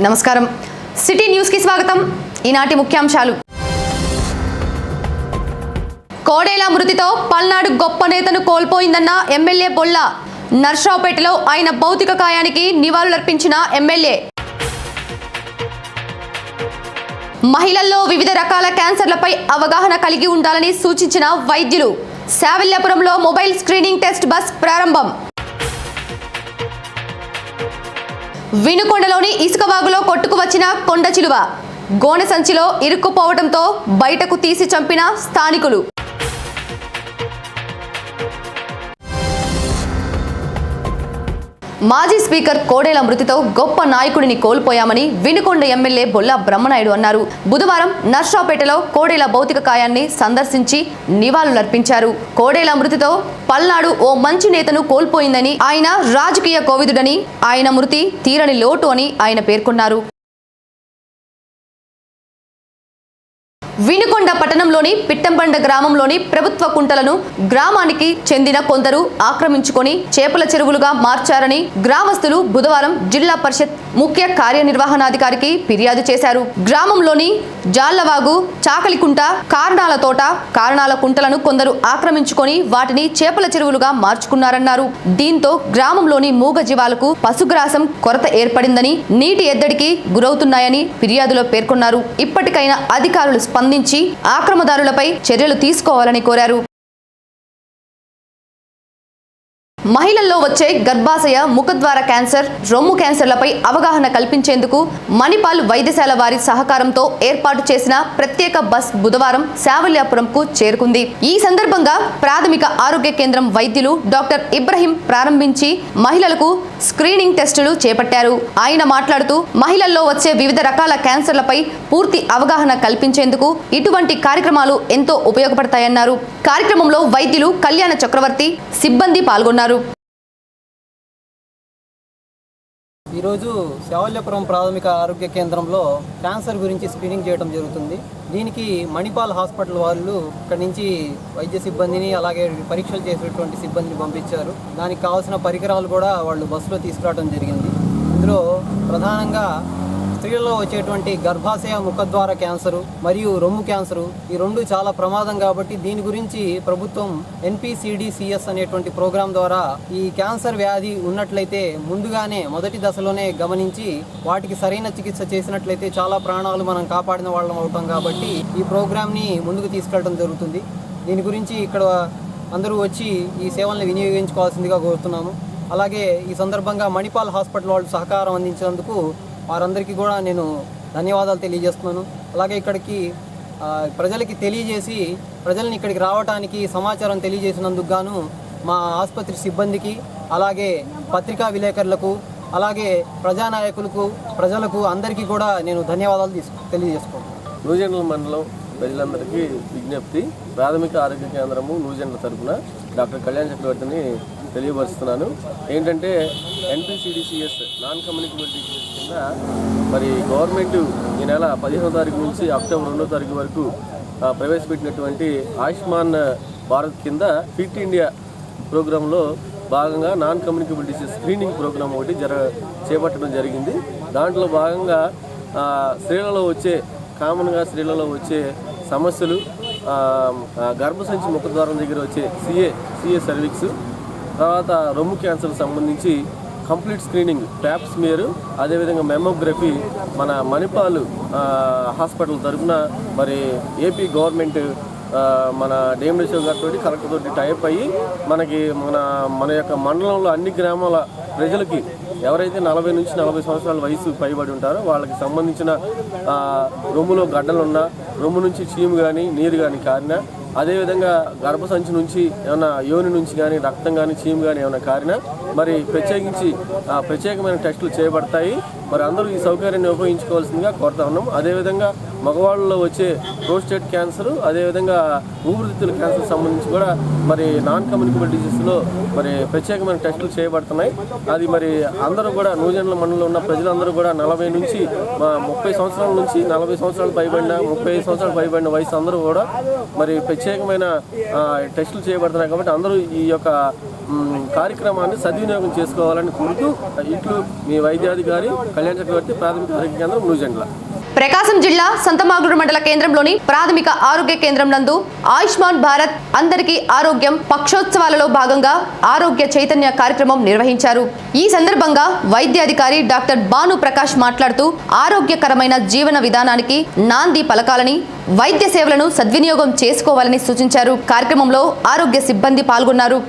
నమస్కారం. సిటీ న్యూస్కి స్వాగతం. ఈనాటి ముఖ్యాంశాలు. కోడేల మృతితో పల్నాడు గొప్ప నేతను కోల్పోయిందన్న ఎమ్మెల్యే బొల్ల. నర్సరావుపేటలో ఆయన భౌతిక కాయానికి నివాళులర్పించిన ఎమ్మెల్యే. మహిళల్లో వివిధ రకాల క్యాన్సర్లపై అవగాహన కలిగి ఉండాలని సూచించిన వైద్యులు. శావల్యాపురంలో మొబైల్ స్క్రీనింగ్ టెస్ట్ బస్ ప్రారంభం. వినుకొండలోని ఇసుక వాగులో కొట్టుకు వచ్చిన కొండ చిలువ. గోనె సంచిలో ఇరుక్కుపోవడంతో బయటకు తీసి చంపిన స్థానికులు. మాజీ స్పీకర్ కోడేల మృతితో గొప్ప నాయకుడిని కోల్పోయామని వినుకొండ ఎమ్మెల్యే బొల్ల బ్రహ్మనాయుడు అన్నారు. బుధవారం నర్సాపేటలో కోడేల భౌతిక కాయాన్ని సందర్శించి నివాళులర్పించారు. కోడేల మృతితో పల్నాడు ఓ మంచి నేతను కోల్పోయిందని ఆయన రాజకీయ కోవిదుడని ఆయన మృతి తీరని లోటు అని ఆయన పేర్కొన్నారు. వినుకొండ పట్టణంలోని పిట్టంబండ గ్రామంలోని ప్రభుత్వ కుంటలను గ్రామానికి చెందిన కొందరు ఆక్రమించుకొని చేపల చెరువులుగా మార్చారని గ్రామస్తులు బుధవారం జిల్లా పరిషత్ ముఖ్య కార్యనిర్వహణాధికారికి ఫిర్యాదు చేశారు. గ్రామంలోని జాళ్ళవాగు చాకలికుంట కారణాల తోట కారణాల కుంటలను కొందరు ఆక్రమించుకొని వాటిని చేపల చెరువులుగా మార్చుకున్నారన్నారు. దీంతో గ్రామంలోని మూగ జీవాలకు పశుగ్రాసం కొరత ఏర్పడిందని నీటి ఎద్దడికి గురవుతున్నాయని ఫిర్యాదులో పేర్కొన్నారు. ఇప్పటికైనా అధికారులు స్పందించి ఆక్రమదారులపై చర్యలు తీసుకోవాలని కోరారు. మహిళల్లో వచ్చే గర్భాశయ ముఖద్వార క్యాన్సర్ రొమ్ము క్యాన్సర్లపై అవగాహన కల్పించేందుకు మణిపాల్ వైద్యశాల వారి సహకారంతో ఏర్పాటు చేసిన ప్రత్యేక బస్ బుధవారం శావల్యాపురంకు చేరుకుంది. ఈ సందర్భంగా ప్రాథమిక ఆరోగ్య కేంద్రం వైద్యులు డాక్టర్ ఇబ్రహీం ప్రారంభించి మహిళలకు స్క్రీనింగ్ టెస్టులు చేపట్టారు. ఆయన మాట్లాడుతూ మహిళల్లో వచ్చే వివిధ రకాల క్యాన్సర్లపై పూర్తి అవగాహన కల్పించేందుకు ఇటువంటి కార్యక్రమాలు ఎంతో ఉపయోగపడతాయన్నారు. కార్యక్రమంలో వైద్యులు కళ్యాణ చక్రవర్తి సిబ్బంది పాల్గొన్నారు. ఈరోజు శవల్యపురం ప్రాథమిక ఆరోగ్య కేంద్రంలో క్యాన్సర్ గురించి స్క్రీనింగ్ చేయడం జరుగుతుంది. దీనికి మణిపాల్ హాస్పిటల్ వాళ్ళు ఇక్కడ నుంచి వైద్య సిబ్బందిని అలాగే పరీక్షలు చేసేటువంటి సిబ్బందిని పంపించారు. దానికి కావాల్సిన పరికరాలు కూడా వాళ్ళు బస్సులో తీసుకురావడం జరిగింది. ఇందులో ప్రధానంగా స్త్రీలలో వచ్చేటువంటి గర్భాశయ ముఖద్వార క్యాన్సరు మరియు రొమ్ము క్యాన్సరు ఈ రెండు చాలా ప్రమాదం కాబట్టి దీని గురించి ప్రభుత్వం ఎన్పిసిడిసిఎస్ అనేటువంటి ప్రోగ్రాం ద్వారా ఈ క్యాన్సర్ వ్యాధి ఉన్నట్లయితే ముందుగానే మొదటి దశలోనే గమనించి వాటికి సరైన చికిత్స చేసినట్లయితే చాలా ప్రాణాలు మనం కాపాడిన వాళ్ళం అవుతాం కాబట్టి ఈ ప్రోగ్రామ్ని ముందుకు తీసుకెళ్ళడం జరుగుతుంది. దీని గురించి ఇక్కడ అందరూ వచ్చి ఈ సేవల్ని వినియోగించుకోవాల్సిందిగా కోరుతున్నాము. అలాగే ఈ సందర్భంగా మణిపాల్ హాస్పిటల్ వాళ్ళు సహకారం అందించినందుకు వారందరికీ కూడా నేను ధన్యవాదాలు తెలియజేస్తున్నాను. అలాగే ఇక్కడికి ప్రజలకి తెలియజేసి ప్రజల్ని ఇక్కడికి రావడానికి సమాచారం తెలియజేసినందుకు గాను మా ఆసుపత్రి సిబ్బందికి అలాగే పత్రికా విలేకరులకు అలాగే ప్రజానాయకులకు ప్రజలకు అందరికీ కూడా నేను ధన్యవాదాలు తీసుకు నూజెండ్ల మండలం ప్రజలందరికీ విజ్ఞప్తి. ప్రాథమిక ఆరోగ్య కేంద్రము నూజెండ్ల తరఫున డాక్టర్ కళ్యాణ్ చక్రవర్తిని తెలియపరుస్తున్నాను. ఏంటంటే ఎన్పిసిడిసిఎస్ నాన్ కమ్యూనికబుల్ డిసీజెస్ కింద మరి గవర్నమెంట్ ఈ నెల పదిహేనో తారీఖు నుంచి అక్టోబర్ రెండో తారీఖు వరకు ప్రవేశపెట్టినటువంటి ఆయుష్మాన్ భారత్ కింద ఫిట్ ఇండియా ప్రోగ్రాంలో భాగంగా non communicable disease screening program ఒకటి జర చేపట్టడం జరిగింది. దాంట్లో భాగంగా స్త్రీలలో వచ్చే కామన్గా స్త్రీలలో వచ్చే సమస్యలు గర్భసంచి ముఖద్వారం దగ్గర వచ్చే సిఏ సిఏ సర్వీక్స్ తర్వాత రొమ్ము క్యాన్సర్ సంబంధించి కంప్లీట్ స్క్రీనింగ్ ట్యాప్ స్మియర్ అదేవిధంగా మెమోగ్రఫీ మన మణిపాల్ హాస్పిటల్ తరఫున మరి ఏపీ గవర్నమెంట్ మన డిఎండిషో గారితో కలెక్టర్ తోటి టైప్ అయ్యి మనకి మన మన యొక్క మండలంలో అన్ని గ్రామాల ప్రజలకి ఎవరైతే నలభై నుంచి నలభై సంవత్సరాల వయసు పైబడి ఉంటారో వాళ్ళకి సంబంధించిన రొమ్ములో గడ్డలున్నా రొమ్ము నుంచి చీము కానీ నీరు కానీ కారినా అదేవిధంగా గర్భసంచి నుంచి ఏమైనా యోని నుంచి కానీ రక్తం కానీ చీము కానీ ఏమైనా కారినా మరి ప్రత్యేకించి ప్రత్యేకమైన టెస్టులు చేయబడతాయి. మరి అందరూ ఈ సౌకర్యాన్ని ఉపయోగించుకోవాల్సిందిగా కోరుతా ఉన్నాం అదేవిధంగా మగవాళ్ళలో వచ్చే ప్రోస్టేట్ క్యాన్సర్ అదేవిధంగా ఊపిరితిత్తుల క్యాన్సర్ సంబంధించి కూడా మరి నాన్ కమ్యూనికబుల్ డిజీస్లో మరి ప్రత్యేకమైన టెస్టులు చేయబడుతున్నాయి. అది మరి అందరూ కూడా నూజెండ్ల మండలంలో ఉన్న ప్రజలందరూ కూడా నలభై నుంచి మా ముప్పై సంవత్సరాల నుంచి నలభై సంవత్సరాలు పైబడిన ముప్పై ఐదు సంవత్సరాలు పైబడిన వయసు అందరూ కూడా మరి ప్రత్యేకమైన టెస్టులు చేయబడుతున్నాయి కాబట్టి అందరూ ఈ యొక్క కార్యక్రమాన్ని సద్వినియోగం చేసుకోవాలని కోరుతూ ఇట్లు మీ వైద్యాధికారి కళ్యాణ చక్రవర్తి ప్రాథమిక ఆరోగ్య కేంద్రం న్యూజెండ్ల ప్రకాశం జిల్లా సంతమాగుడు మండల కేంద్రంలోని ప్రాథమిక ఆరోగ్య కేంద్రం నందు ఆయుష్మాన్ భారత్ అందరికీ ఆరోగ్యం పక్షోత్సవాలలో భాగంగా ఆరోగ్య చైతన్య కార్యక్రమం నిర్వహించారు. ఈ సందర్భంగా వైద్యాధికారి డాక్టర్ భాను ప్రకాష్ మాట్లాడుతూ ఆరోగ్యకరమైన జీవన విధానానికి నాంది పలకాలని వైద్య సేవలను సద్వినియోగం చేసుకోవాలని సూచించారు. కార్యక్రమంలో ఆరోగ్య సిబ్బంది పాల్గొన్నారు.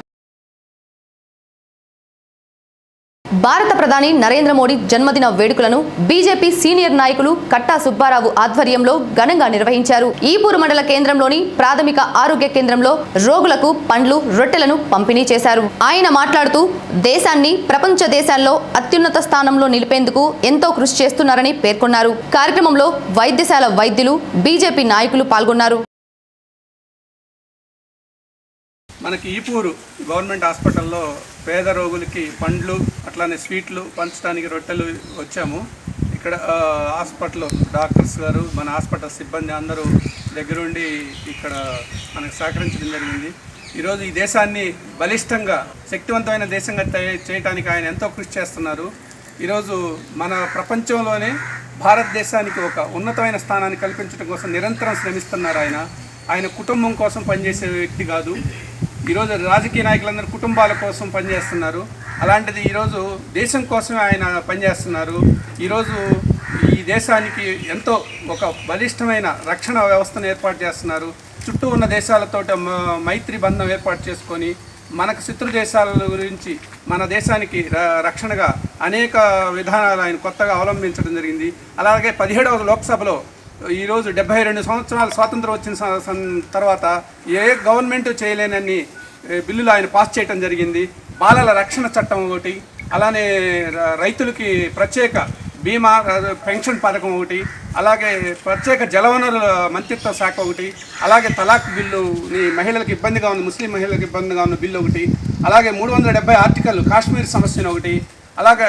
భారత ప్రధాని నరేంద్ర మోడీ జన్మదిన వేడుకలను బీజేపీ సీనియర్ నాయకులు కట్టా సుబ్బారావు ఆధ్వర్యంలో ఘనంగా నిర్వహించారు. ఈపూరు మండల కేంద్రంలోని ప్రాథమిక ఆరోగ్య కేంద్రంలో రోగులకు పండ్లు రొట్టెలను పంపిణీ చేశారు. ఆయన మాట్లాడుతూ దేశాన్ని ప్రపంచ దేశాల్లో అత్యున్నత స్థానంలో నిలిపేందుకు ఎంతో కృషి చేస్తున్నారని పేర్కొన్నారు. కార్యక్రమంలో వైద్యశాల వైద్యులు బీజేపీ నాయకులు పాల్గొన్నారు. మనకి ఈపూరు గవర్నమెంట్ హాస్పిటల్లో పేద రోగులకి పండ్లు అట్లానే స్వీట్లు పంచడానికి రొట్టెలు వచ్చాము. ఇక్కడ హాస్పిటల్ డాక్టర్స్ గారు మన హాస్పిటల్ సిబ్బంది అందరూ దగ్గరుండి ఇక్కడ మనకు సహకరించడం జరిగింది. ఈరోజు ఈ దేశాన్ని బలిష్టంగా శక్తివంతమైన దేశంగా తయ- చేయడానికి ఆయన ఎంతో కృషి చేస్తున్నారు. ఈరోజు మన ప్రపంచంలోనే భారతదేశానికి ఒక ఉన్నతమైన స్థానాన్ని కల్పించడం కోసం నిరంతరం శ్రమిస్తున్నారు ఆయన. ఆయన కుటుంబం కోసం పనిచేసే వ్యక్తి కాదు. ఈరోజు రాజకీయ నాయకులందరూ కుటుంబాల కోసం పనిచేస్తున్నారు. అలాంటిది ఈరోజు దేశం కోసమే ఆయన పనిచేస్తున్నారు. ఈరోజు ఈ దేశానికి ఎంతో ఒక బలిష్టమైన రక్షణ వ్యవస్థను ఏర్పాటు చేస్తున్నారు. చుట్టూ ఉన్న దేశాలతో మైత్రి బంధం ఏర్పాటు చేసుకొని మనకు శత్రు దేశాల గురించి మన దేశానికి రక్షణగా అనేక విధానాలు ఆయన కొత్తగా అవలంబించడం జరిగింది. అలాగే పదిహేడవ లోక్సభలో ఈరోజు డెబ్బై రెండు సంవత్సరాలు స్వాతంత్రం వచ్చిన తర్వాత ఏ గవర్నమెంట్ చేయలేనని బిల్లులు ఆయన పాస్ చేయడం జరిగింది. బాలల రక్షణ చట్టం ఒకటి అలానే రైతులకి ప్రత్యేక బీమా పెన్షన్ పథకం ఒకటి అలాగే ప్రత్యేక జలవనరుల మంత్రిత్వ శాఖ ఒకటి అలాగే తలాక్ బిల్లుని మహిళలకు ఇబ్బందిగా ఉంది ముస్లిం మహిళలకు ఇబ్బందిగా ఉన్న బిల్లు ఒకటి అలాగే మూడు వందల డెబ్బై ఆర్టికల్ కాశ్మీర్ సమస్యను ఒకటి అలాగా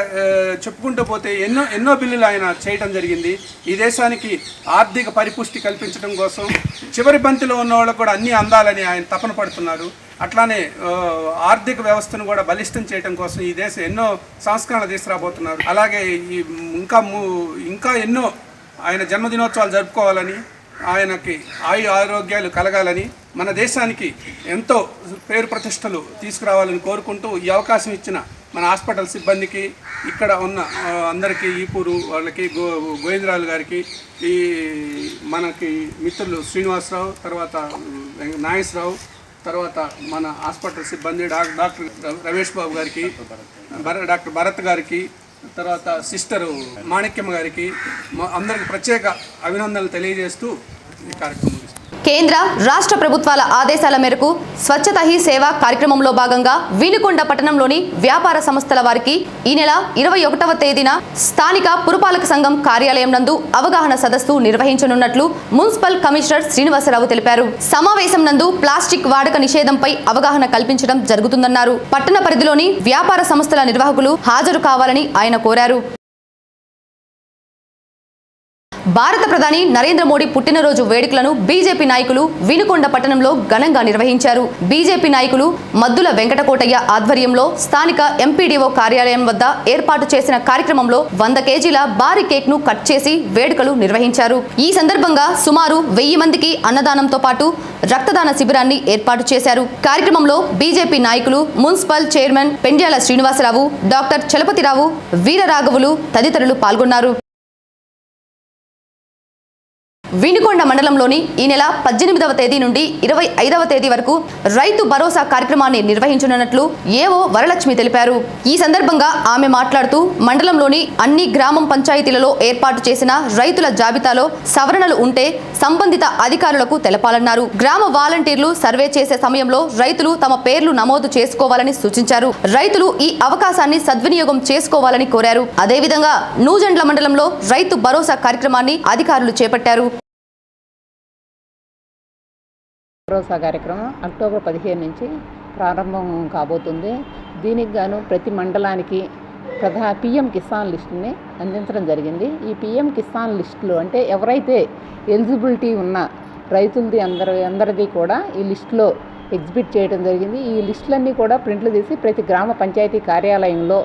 చెప్పుకుంటూ పోతే ఎన్నో ఎన్నో బిల్లులు ఆయన చేయడం జరిగింది. ఈ దేశానికి ఆర్థిక పరిపుష్టి కల్పించడం కోసం చివరి బంతిలో ఉన్న వాళ్ళకు కూడా అన్నీ అందాలని ఆయన తపన పడుతున్నారు. అట్లానే ఆర్థిక వ్యవస్థను కూడా బలిష్టం చేయడం కోసం ఈ దేశం ఎన్నో సంస్కరణలు తీసుకురాబోతున్నారు. అలాగే ఈ ఇంకా ఇంకా ఎన్నో ఆయన జన్మదినోత్సవాలు జరుపుకోవాలని ఆయనకి ఆయు ఆరోగ్యాలు కలగాలని మన దేశానికి ఎంతో పేరు ప్రతిష్టలు తీసుకురావాలని కోరుకుంటూ ఈ అవకాశం ఇచ్చిన మన హాస్పిటల్ సిబ్బందికి ఇక్కడ ఉన్న అందరికీ ఈపూరు వాళ్ళకి గో గోవిందరాజు గారికి ఈ మనకి మిత్రులు శ్రీనివాసరావు తర్వాత నాగేశ్వరావు తర్వాత మన హాస్పిటల్ సిబ్బంది డాక్టర్ రమేష్ బాబు గారికి భర- డాక్టర్ భరత్ గారికి తర్వాత సిస్టరు మాణిక్యమ్మ గారికి అందరికి ప్రత్యేక అభినందనలు తెలియజేస్తూ ఈ కార్యక్రమం కేంద్ర రాష్ట్ర ప్రభుత్వాల ఆదేశాల మేరకు స్వచ్ఛత హీ సేవ కార్యక్రమంలో భాగంగా వీలుకొండ పట్టణంలోని వ్యాపార సంస్థల వారికి ఈ నెల ఇరవై ఒకటవ తేదీన స్థానిక పురపాలక సంఘం కార్యాలయం నందు అవగాహన సదస్సు నిర్వహించనున్నట్లు మున్సిపల్ కమిషనర్ శ్రీనివాసరావు తెలిపారు. సమావేశం నందు ప్లాస్టిక్ వాడక నిషేధంపై అవగాహన కల్పించడం జరుగుతుందన్నారు. పట్టణ పరిధిలోని వ్యాపార సంస్థల నిర్వాహకులు హాజరు కావాలని ఆయన కోరారు. భారత ప్రధాని నరేంద్ర మోడీ పుట్టినరోజు వేడుకలను బీజేపీ నాయకులు వినుకొండ పట్టణంలో ఘనంగా నిర్వహించారు. బీజేపీ నాయకులు మద్దుల వెంకటకోటయ్య ఆధ్వర్యంలో స్థానిక ఎంపీడీఓ కార్యాలయం వద్ద ఏర్పాటు చేసిన కార్యక్రమంలో వంద కేజీల భారీ కేక్ను కట్ చేసి వేడుకలు నిర్వహించారు. ఈ సందర్భంగా సుమారు వెయ్యి మందికి అన్నదానంతో పాటు రక్తదాన శిబిరాన్ని ఏర్పాటు చేశారు. కార్యక్రమంలో బీజేపీ నాయకులు municipal chairman Pendyala Srinivasarao doctor Chalapathirao వీరరాఘవులు తదితరులు పాల్గొన్నారు. వినుకొండ మండలంలోని ఈ నెల పద్దెనిమిదవ తేదీ నుండి ఇరవై ఐదవ తేదీ వరకు రైతు భరోసా కార్యక్రమాన్ని నిర్వహించనున్నట్లు ఏవో వరలక్ష్మి తెలిపారు. ఈ సందర్భంగా ఆమె మాట్లాడుతూ మండలంలోని అన్ని గ్రామం పంచాయతీలలో ఏర్పాటు చేసిన రైతుల జాబితాలో సవరణలు ఉంటే సంబంధిత అధికారులకు తెలపాలన్నారు. గ్రామ వాలంటీర్లు సర్వే చేసే సమయంలో రైతులు తమ పేర్లు నమోదు చేసుకోవాలని సూచించారు. రైతులు ఈ అవకాశాన్ని సద్వినియోగం చేసుకోవాలని కోరారు. అదేవిధంగా నూజెండ్ల మండలంలో రైతు భరోసా కార్యక్రమాన్ని అధికారులు చేపట్టారు. భరోసా కార్యక్రమం అక్టోబర్ పదిహేను నుంచి ప్రారంభం కాబోతుంది. దీనికి గాను ప్రతి మండలానికి ప్రధా పిఎం కిసాన్ లిస్టుని అందించడం జరిగింది. ఈ పిఎం కిసాన్ లిస్టులో అంటే ఎవరైతే ఎలిజిబిలిటీ ఉన్న రైతులది అందరి అందరిది కూడా ఈ లిస్టులో ఎగ్జిబిట్ చేయడం జరిగింది. ఈ లిస్టులన్నీ కూడా ప్రింట్లు తీసి ప్రతి గ్రామ పంచాయతీ కార్యాలయంలో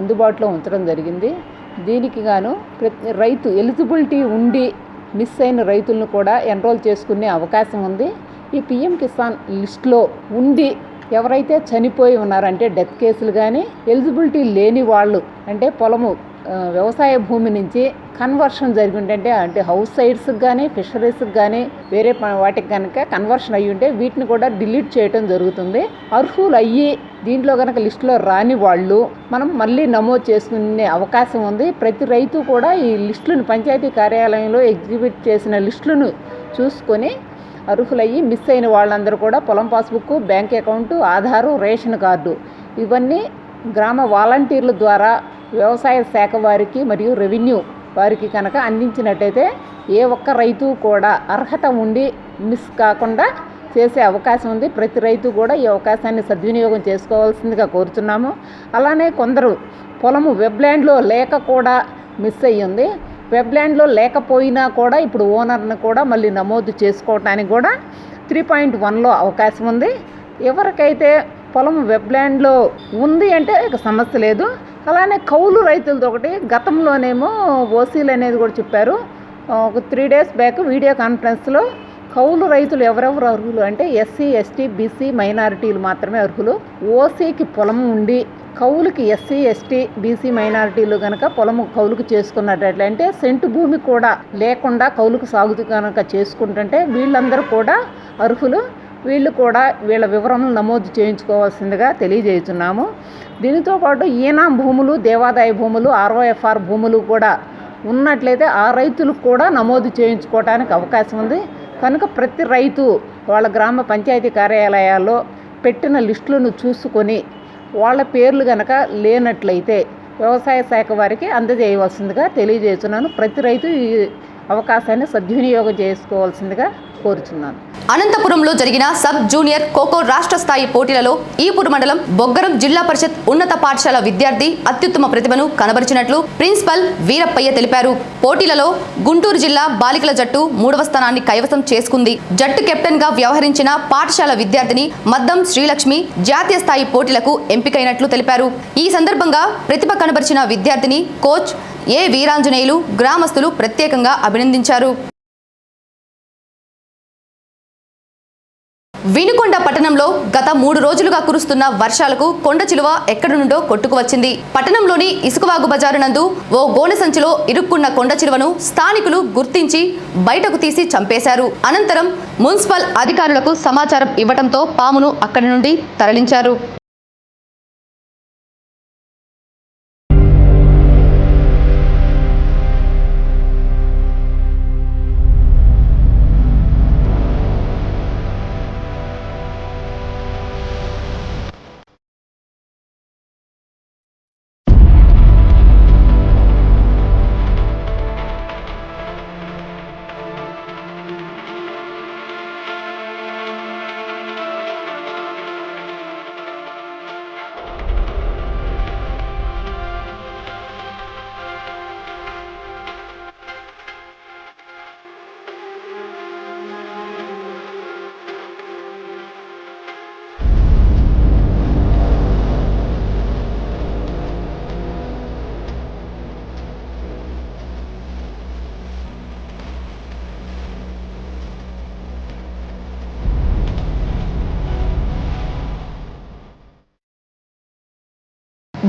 అందుబాటులో ఉంచడం జరిగింది. దీనికి గాను ప్రతి రైతు ఎలిజిబిలిటీ ఉండి మిస్ అయిన రైతులను కూడా ఎన్రోల్ చేసుకునే అవకాశం ఉంది. ఈ పిఎం కిసాన్ లిస్ట్లో ఉంది. ఎవరైతే చనిపోయి ఉన్నారంటే డెత్ కేసులు కానీ ఎలిజిబిలిటీ లేని వాళ్ళు అంటే పొలము వ్యవసాయ భూమి నుంచి కన్వర్షన్ జరిగి ఉంటే అంటే హౌస్ సైడ్స్కి కానీ ఫిషరీస్కి కానీ వేరే వాటికి కనుక కన్వర్షన్ అయ్యి ఉంటే వీటిని కూడా డిలీట్ చేయడం జరుగుతుంది. అర్హులు అయ్యి దీంట్లో కనుక లిస్టులో రాని వాళ్ళు మనం మళ్ళీ నమోదు చేసుకునే అవకాశం ఉంది. ప్రతి రైతు కూడా ఈ లిస్టులను పంచాయతీ కార్యాలయంలో ఎగ్జిబిట్ చేసిన లిస్టులను చూసుకొని అర్హులయ్యి మిస్ అయిన వాళ్ళందరూ కూడా పొలం passbook bank account Aadhaar ration card ఇవన్నీ గ్రామ వాలంటీర్ల ద్వారా వ్యవసాయ శాఖ వారికి మరియు రెవెన్యూ వారికి కనుక అందించినట్టయితే ఏ ఒక్క రైతు కూడా అర్హత ఉండి మిస్ కాకుండా చేసే అవకాశం ఉంది. ప్రతి రైతు కూడా ఈ అవకాశాన్ని సద్వినియోగం చేసుకోవాల్సిందిగా కోరుతున్నాము అలానే కొందరు పొలము వెబ్ల్యాండ్లో లేక కూడా మిస్ అయ్యింది. ఉంది వెబ్ల్యాండ్లో లేకపోయినా కూడా ఇప్పుడు ఓనర్ని కూడా మళ్ళీ నమోదు చేసుకోవటానికి కూడా త్రీ పాయింట్ వన్లో అవకాశం ఉంది. ఎవరికైతే పొలం వెబ్ల్యాండ్లో ఉంది అంటే ఇక సమస్య లేదు. అలానే కౌలు రైతులతో ఒకటి గతంలోనేమో ఓసీలు అనేది కూడా చెప్పారు. ఒక త్రీ డేస్ బ్యాక్ వీడియో కాన్ఫరెన్స్లో కౌలు రైతులు ఎవరెవరు అర్హులు అంటే ఎస్సీ ఎస్టీ బీసీ మైనారిటీలు మాత్రమే అర్హులు. ఓసీకి పొలం ఉండి కౌలుకి ఎస్సీ ఎస్టీ బీసీ మైనారిటీలు కనుక పొలము కౌలుకు చేసుకున్నట్లయితే సెంటు భూమి కూడా లేకుండా కౌలుకు సాగు కనుక చేసుకుంటుంటే వీళ్ళందరూ కూడా అర్హులు. వీళ్ళు కూడా వీళ్ళ వివరములు నమోదు చేయించుకోవాల్సిందిగా తెలియజేస్తున్నాము. దీనితో పాటు ఈనాం భూములు దేవాదాయ భూములు ఆర్ఓఎఫ్ఆర్ భూములు కూడా ఉన్నట్లయితే ఆ రైతులకు కూడా నమోదు చేయించుకోవడానికి అవకాశం ఉంది. కనుక ప్రతి రైతు వాళ్ళ గ్రామ పంచాయతీ కార్యాలయాల్లో పెట్టిన లిస్టులను చూసుకొని వాళ్ళ పేర్లు గనక లేనట్లయితే వ్యవసాయ శాఖ వారికి అందజేయవలసిందిగా తెలియజేస్తున్నాను. ప్రతి రైతు ఈ అవకాశాన్ని సద్వినియోగం చేసుకోవాల్సిందిగా కోరుచున్నాను. అనంతపురంలో జరిగిన సబ్ జూనియర్ ఖోఖో రాష్ట్ర స్థాయి పోటీలలో ఈపూరు మండలం బొగ్గరం జిల్లా పరిషత్ ఉన్నత పాఠశాల విద్యార్థి అత్యుత్తమ ప్రతిభను కనబరిచినట్లు ప్రిన్సిపల్ వీరప్పయ్య తెలిపారు. పోటీలలో గుంటూరు జిల్లా బాలికల జట్టు మూడవ స్థానాన్ని కైవసం చేసుకుంది. జట్టు కెప్టెన్గా వ్యవహరించిన పాఠశాల విద్యార్థిని మద్దం శ్రీలక్ష్మి జాతీయ స్థాయి పోటీలకు ఎంపికైనట్లు తెలిపారు. ఈ సందర్భంగా ప్రతిభ కనబరిచిన విద్యార్థిని కోచ్ ఏ వీరాంజనేయులు గ్రామస్తులు ప్రత్యేకంగా అభినందించారు. వినుకొండ పట్టణంలో గత మూడు రోజులుగా కురుస్తున్న వర్షాలకు కొండ చిలువ ఎక్కడి నుండో కొట్టుకు వచ్చింది. పట్టణంలోని ఇసుకవాగు బజారు నందు ఓ గోనె సంచిలో ఇరుక్కున్న కొండ చిలువను స్థానికులు గుర్తించి బయటకు తీసి చంపేశారు. అనంతరం మున్సిపల్ అధికారులకు సమాచారం ఇవ్వడంతో పామును అక్కడి నుండి తరలించారు.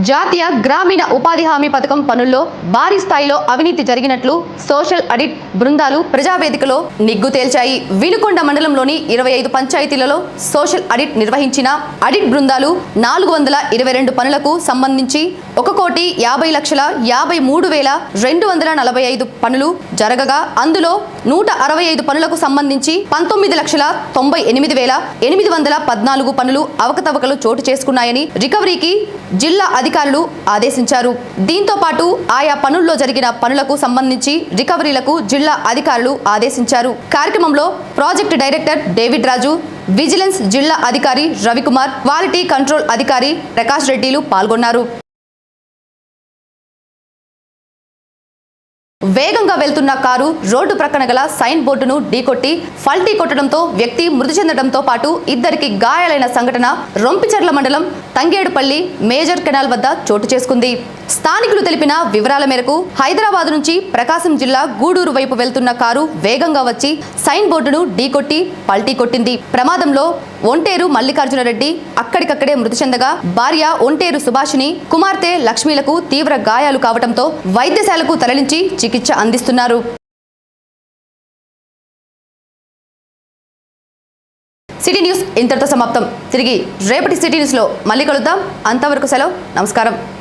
జాతీయ గ్రామీణ ఉపాధి హామీ పథకం పనుల్లో భారీ స్థాయిలో అవినీతి జరిగినట్లు సోషల్ అడిట్ బృందాలు ప్రజావేదికలో నిగ్గు తేల్చాయి. వినుకొండ మండలంలోని ఇరవై ఐదు పంచాయతీలలో సోషల్ అడిట్ నిర్వహించిన అడిట్ బృందాలు నాలుగు వందల ఇరవై రెండు పనులకు సంబంధించి ఒక కోటి యాభై లక్షల యాభై మూడు వేల రెండు వందల నలభై ఐదు పనులు జరగగా అందులో నూట అరవై ఐదు పనులకు సంబంధించి పంతొమ్మిది లక్షల తొంభై ఎనిమిది వేల ఎనిమిది వందల పద్నాలుగు పనులు అవకతవకలు చోటు చేసుకున్నాయని రికవరీకి జిల్లా అధికారులు ఆదేశించారు. దీంతో పాటు ఆయా పనుల్లో జరిగిన పనులకు సంబంధించి రికవరీలకు జిల్లా అధికారులు ఆదేశించారు. కార్యక్రమంలో project director David Raju vigilance జిల్లా అధికారి రవికుమార్ క్వాలిటీ కంట్రోల్ అధికారి ప్రకాష్ రెడ్డిలు పాల్గొన్నారు. వేగంగా వెళ్తున్న కారు రోడ్డు ప్రక్కన గల సైన్ బోర్డును ఢీకొట్టి ఫల్టీ కొట్టడంతో వ్యక్తి మృతి చెందడంతో పాటు ఇద్దరికి గాయాలైన సంఘటన రొంపిచెర్ల మండలం తంగేడుపల్లి మేజర్ కెనాల్ వద్ద చోటు చేసుకుంది. స్థానికులు తెలిపిన వివరాల మేరకు హైదరాబాద్ నుంచి ప్రకాశం జిల్లా గూడూరు వైపు వెళ్తున్న కారు వేగంగా వచ్చి సైన్ బోర్డును ఢీకొట్టి పల్టీ కొట్టింది. ప్రమాదంలో ఒంటేరు మల్లికార్జునరెడ్డి అక్కడికక్కడే మృతి చెందగా భార్య ఒంటేరు సుభాషిని కుమార్తె లక్ష్మీలకు తీవ్ర గాయాలు కావడంతో వైద్యశాలకు తరలించి చికిత్స అందిస్తున్నారు. సిటీ న్యూస్ ఇంతటితో సమాప్తం. తిరిగి రేపటి సిటీ న్యూస్లో మళ్ళీ కలుద్దాం. అంతవరకు సెలవు. నమస్కారం.